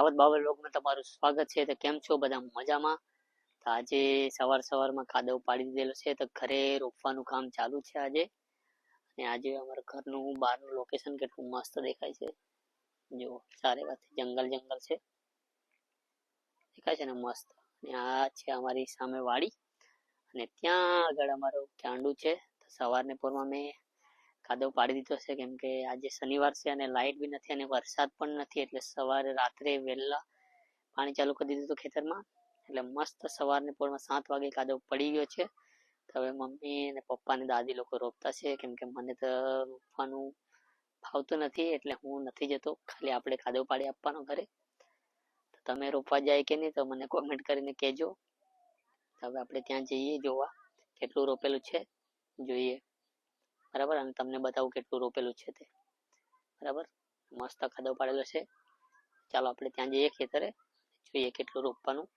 રાવત બાવલ લોકમાં તમારું સ્વાગત છે. તો કેમ છો બધા? મજામાં? તો આજે સવાર સવારમાં કાદવ પાડી દીધેલો છે. તો ઘરે રોપવાનું કામ ચાલુ છે આજે. અને આજે અમારા ઘરનું બહારનું લોકેશન કેટલું મસ્ત દેખાય છે. જો સારી વાત જંગલ જંગલ છે. દેખાય છે ને મસ્ત. અને આ છે અમારી સામે વાડી. અને ત્યાં આગળ અમારું ચાંડુ છે. તો સવારને પોરમાં મેં કાદવ પાડી દીધો છે, કેમ કે આજે શનિવાર છે અને લાઇટ બી નથી અને વરસાદ પણ નથી, એટલે સવારે રાત્રે વહેલા પાણી ચાલુ કરી દીધું હતું ખેતરમાં. એટલે મસ્ત સવારને પોળમાં સાત વાગે કાદવ પડી ગયો છે. તો હવે મમ્મી અને પપ્પા અને દાદી લોકો રોપતા છે, કેમ કે મને તો રોપવાનું ફાવતું નથી, એટલે હું નથી જતો. ખાલી આપણે કાદવ પાડી આપવાનો ઘરે. તો તમે રોપવા જાય કે નહીં, તો મને કોમેન્ટ કરીને કહેજો. હવે આપણે ત્યાં જઈએ, જોવા. કેટલું રોપેલું છે, જોઈએ. બરાબર? અને તમને બતાવું કેટલું રોપેલું છે તે. બરાબર? મસ્ત ખાધો પાડેલો છે. ચાલો આપણે ત્યાં જઈએ ખેતરે. જોઈએ કેટલું રોપવાનું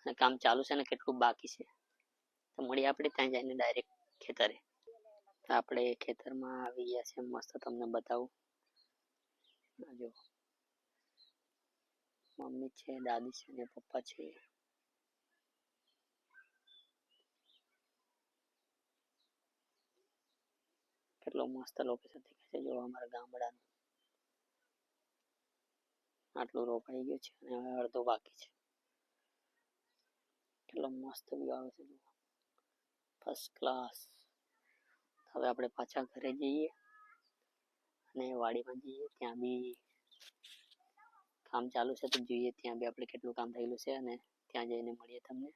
અને કામ ચાલુ છે ને કેટલું બાકી છે. તો મળીએ આપણે ત્યાં જઈને ડાયરેક્ટ ખેતરે. આપણે ખેતરમાં આવી ગયા છે. મસ્ત તમને બતાવું. જો. મમ્મી છે, દાદી છે ને પપ્પા છે. કેટલો મસ્ત લોકેશન દેખાય છે જો અમારા ગામડાનું આટલું રોપાઈ ગયું છે અને હવે અડધો બાકી છે કેટલો મસ્ત વ્યૂ આવે છે જુઓ ફર્સ્ટ ક્લાસ હવે આપણે પાછા ઘરે જઈએ અને વાડીમાં જઈએ ત્યાં બી કામ ચાલુ છે તો જોઈએ ત્યાં બી આપણે કેટલું કામ થયેલું છે અને ત્યાં જઈને મળીએ તમને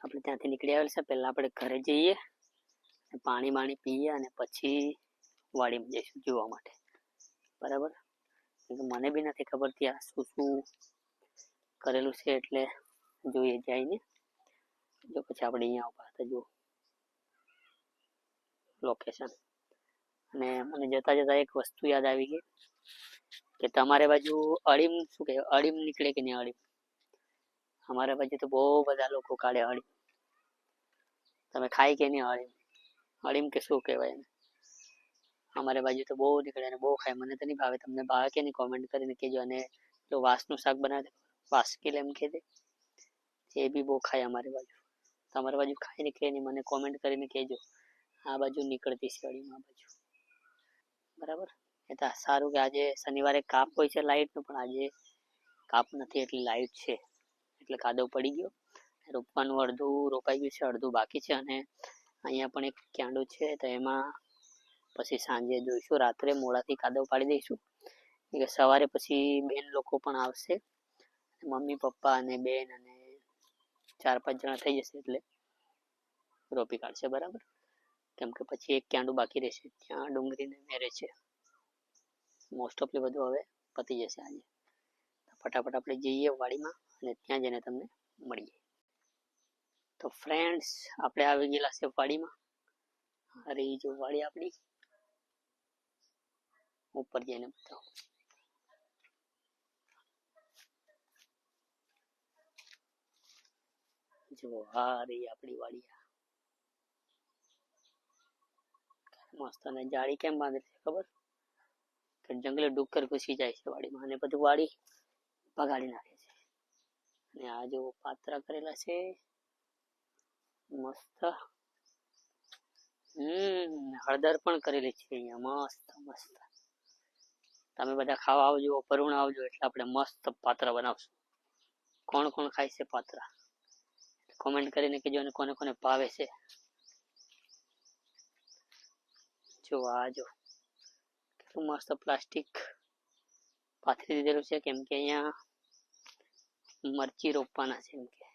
આપણે ત્યાંથી નીકળી આવેલ છે પહેલા આપણે ઘરે જઈએ પાણી બાણી પીએ અને પછી વાડીમાં જઈશું જોવા માટે. બરાબર? મને બી નથી ખબર ત્યાં શું શું કરેલું છે એટલે જોઈએ જઈને. જો પછી આપણે અહીંયા ઊભા હતા જો લોકેશન અને મને જતા જતા એક વસ્તુ યાદ આવી ગઈ કે તમારે બાજુ અળીમ શું કે અળીમ નીકળે કે નહીં અળીમ? અમારા બાજુ તો બહુ બધા લોકો કાઢે અળીમ. તમે ખાય કે નહીં અડીમ અડીમ કે શું કહેવાય એને? અમારે બાજુ તો બહુ નીકળે અને બહુ ખાય. મને તો નહીં ભાવે. તમને ભાવે કે નહીં કોમેન્ટ કરીને કહેજો અને જો વાસનું શાક બનાવે. વાસકીલ એમ કહે દે એ બી બહુ ખાય અમારી બાજુ. તમારી બાજુ ખાય ને કે નહીં મને કોમેન્ટ કરીને કહેજો. આ બાજુ નીકળતી છે અડીમ આ બાજુ. બરાબર? એ તો સારું કે આજે શનિવારે કાપ હોય છે લાઇટનું પણ આજે કાપ નથી. એટલી લાઇટ છે. એટલે કાદવ પડી ગયો. રોપવાનું અડધું રોપાઈ ગયું છે, અડધું બાકી છે અને અહીંયા પણ એક ક્યાંડું છે, તો એમાં પછી સાંજે જોઈશું. રાત્રે મોડાથી કાદવ પાડી દઈશું. કે સવારે પછી બેન લોકો પણ આવશે. મમ્મી, પપ્પા અને બેન અને ચાર પાંચ જણા થઈ જશે એટલે રોપી કાઢશે, બરાબર? કેમ કે પછી એક ક્યાંડું બાકી રહેશે. ત્યાં ડુંગળીને મેરે છે. મોસ્ટ ઓફલી બધું હવે પતી જશે આજે. ફટાફટ આપણે જઈએ વાડીમાં અને ત્યાં જઈને તમને મળીએ. તો ફ્રેન્ડ્સ આપણે આવી ગયેલા છે વાડીમાં. અરે જો વાડી આપણી. ઉપર જઈને બતાવું. જો આ આપણી વાડી મસ્ત અને જાળી કેમ બાંધે છે, ખબર? કે જંગલે ડુક્કર ઘૂસી જાય છે વાડીમાં અને બધું વાડી ભગાડી નાખે છે. અને આ જો પાત્રા કરેલા છે મસ્ત. હમ, હળદર પણ કરેલી છે અહીંયા, મસ્ત મસ્ત. તમે બધા ખાવા આવજો, પરુણ આવજો, એટલે આપણે મસ્ત પાત્રા બનાવશું. કોણ કોણ ખાય છે પાત્રા? કોમેન્ટ કરીને કહેજો અને કોને કોને ભાવે છે. જો, આ જો. કેટલું મસ્ત પ્લાસ્ટિક પાથરી દીધેલું છે, કેમ કે અહીંયા મરચી રોપવાના છે, એમ કે.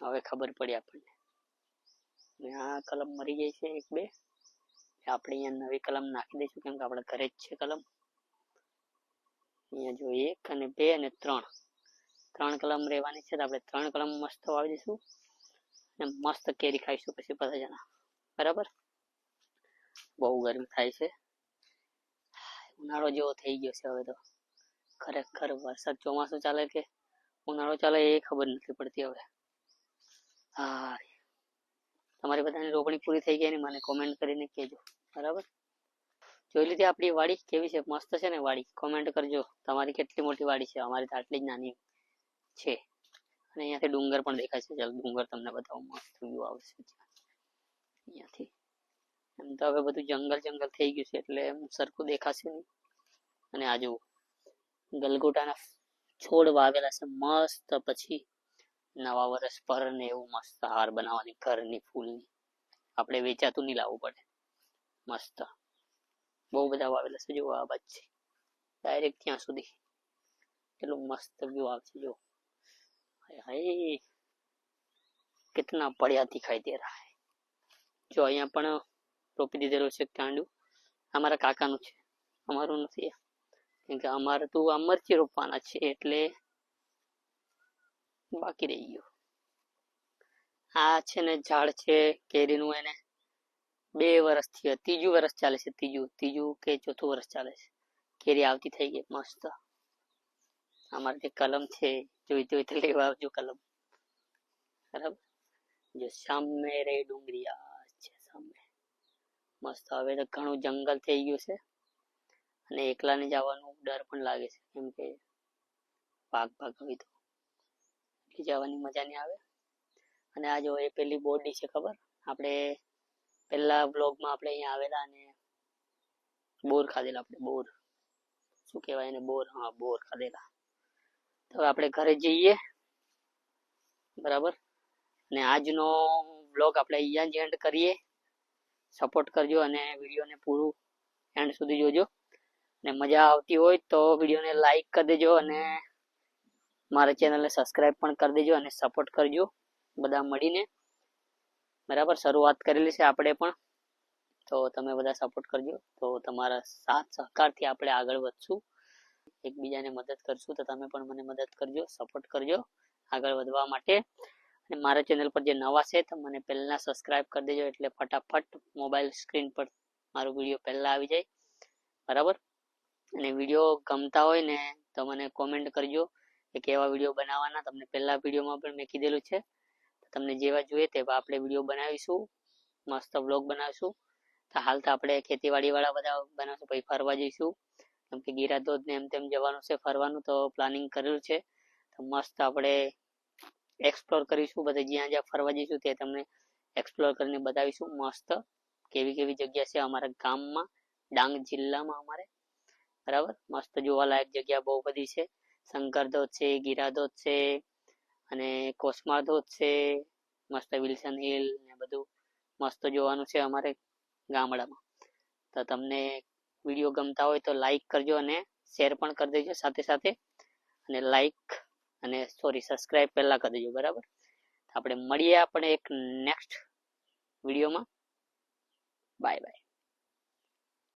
હવે ખબર પડી આપણને. ને આ કલમ મરી જાય છે એક બે. આપણે અહીંયા નવી કલમ નાખી દઈશું, કેમ કે આપણે ઘરે જ છે કલમ. અહીંયા જો એક અને બે અને ત્રણ. ત્રણ કલમ રહેવાની છે, તો આપણે ત્રણ કલમ મસ્ત વાવી દઈશું. અને મસ્ત કેરી ખાઈશું પછી બધા જણા. બરાબર? બહુ ગરમી થાય છે. ઉનાળો જેવો થઈ ગયો છે હવે તો. ખરેખર વરસાદ ચોમાસું ચાલે કે? ઉનાળો ચાલે એ ખબર નથી પડતી હવે. હા. તમારી બધાની રોપણી પૂરી થઈ ગઈ ને મને કોમેન્ટ કરીને કહેજો. બરાબર? જોઈ લીધી આપણી વાડી? કેવી છે? મસ્ત છે ને વાડી? કોમેન્ટ કરજો. તમારી કેટલી મોટી વાડી છે? અમારી તો આટલી જ નાની છે. અને અહીંયાથી ડુંગર પણ દેખાય છે. ડુંગર તમને બતાવું. મસ્ત વ્યૂ આવશે અહીંયાથી. એમ તો હવે બધું જંગલ જંગલ થઈ ગયું છે, એટલે એમ સરખું દેખાશે નહીં. અને આ જુઓ. ગલગોટાના છોડ વાવેલા છે. મસ્ત પછી નવા વર્ષ પર ને એવું મસ્ત હાર બનાવવાની, ઘરની ફૂલની. આપણે વેચાતું નહીં લાવવું પડે. મસ્ત. બહુ બધા વાવેલા છે જો આ બાજ. ડાયરેક્ટ ત્યાં સુધી. કેટલું મસ્ત વ્યૂ આવશે જો હાય કેટલા પડ્યા દિખાઈ દે રહા હૈ જો અહીંયા પણ રોપી દીધેલું છે કાંડું અમારા કાકાનું છે. અમારું નથી. કેમ કે અમારે તો આ મરચી રોપવાના છે, એટલે બાકી રહી ગયું. આ છે ને ઝાડ છે, કેરીનું એને બે વર્ષથી ત્રીજું વર્ષ ચાલે છે, ત્રીજું. ત્રીજું કે ચોથું વર્ષ ચાલે છે. કેરી આવતી થઈ ગઈ, મસ્ત. અમારે જે કલમ છે, જોઈ જોઈ લેવા આવજો કલમ. બરાબર? જો સામે રે ડુંગરિયા છે, સામે. મસ્ત. હવે તો ઘણું જંગલ થઈ ગયું છે. અને એકલાને જવાનું ડર પણ લાગે છે. કેમ કે ભાગ ભાગ હોય તો એટલે જવાની મજા નહીં આવે. અને આ જો એ પેલી બોડી છે ખબર? આપણે પહેલા બ્લોગમાં આપણે અહીંયા આવેલા અને બોર ખાધેલા આપણે, બોર. શું કહેવાય એને? બોર, હા, બોર ખાધેલા. તો આપણે ઘરે જઈએ. બરાબર? અને આજનો બ્લોગ આપણે અહીંયા જ એન્ડ કરીએ. સપોર્ટ કરજો અને વિડીયોને પૂરું એન્ડ સુધી જોજો. ને મજા આવતી હોય તો વિડીયોને લાઈક કરી દેજો અને મારા ચેનલને સબસ્ક્રાઈબ પણ કરી દેજો અને સપોર્ટ કરજો. બધા મળીને. બરાબર, શરૂઆત કરેલી છે આપણે પણ. તો તમે બધા સપોર્ટ કરજો. તો તમારા સાથ સહકારથી આપણે આગળ વધશું. એકબીજાને મદદ કરશું તો તમે પણ મને મદદ કરજો સપોર્ટ કરજો આગળ વધવા માટે. અને મારા ચેનલ પર જે નવા છે તો મને પહેલાં સબસ્ક્રાઇબ કરી દેજો એટલે ફટાફટ મોબાઈલ સ્ક્રીન પર મારો વીડિયો પહેલાં આવી જાય. બરાબર? અને વીડિયો ગમતા હોય ને તો મને કોમેન્ટ કરજો. કે કેવા વીડિયો બનાવવાના, તમને પહેલા વિડીયોમાં પણ મેં કીધેલું છે. તમને જેવા જોઈએ તેવા આપણે વીડિયો બનાવીશું, મસ્ત વ્લોગ બનાવીશું. તો હાલ તો આપણે ખેતીવાડી વાળા બધા બનાવશું, પછી ફરવા જઈશું. કેમ કે ગીરા ને એમ તેમ જવાનું છે, ફરવાનું તો પ્લાનિંગ કરેલું છે. તો મસ્ત આપણે એક્સપ્લોર કરીશું, બધા જ્યાં જ્યાં ફરવા જઈશું તે તમને એક્સપ્લોર કરીને બતાવીશું મસ્ત. કેવી કેવી જગ્યા છે અમારા ગામમાં, ડાંગ જિલ્લામાં અમારે. બરાબર? મસ્ત જોવાલાયક જગ્યા બહુ બધી છે. શંકર ધોધ છે ગીરા ધોધ છે અને કોસ્મા ધોધ છે, મસ્ત વિલ્સન હિલ ને બધું મસ્ત જોવાનું છે અમારે ગામડામાં. તો તમને વીડિયો ગમતા હોય તો લાઈક કરજો અને શેર પણ કરી દેજો સાથે સાથે. અને લાઈક અને સોરી સબસ્ક્રાઇબ પહેલા કરી દેજો, બરાબર? આપણે મળીએ આપણે એક નેક્સ્ટ વિડીયોમાં. Bye bye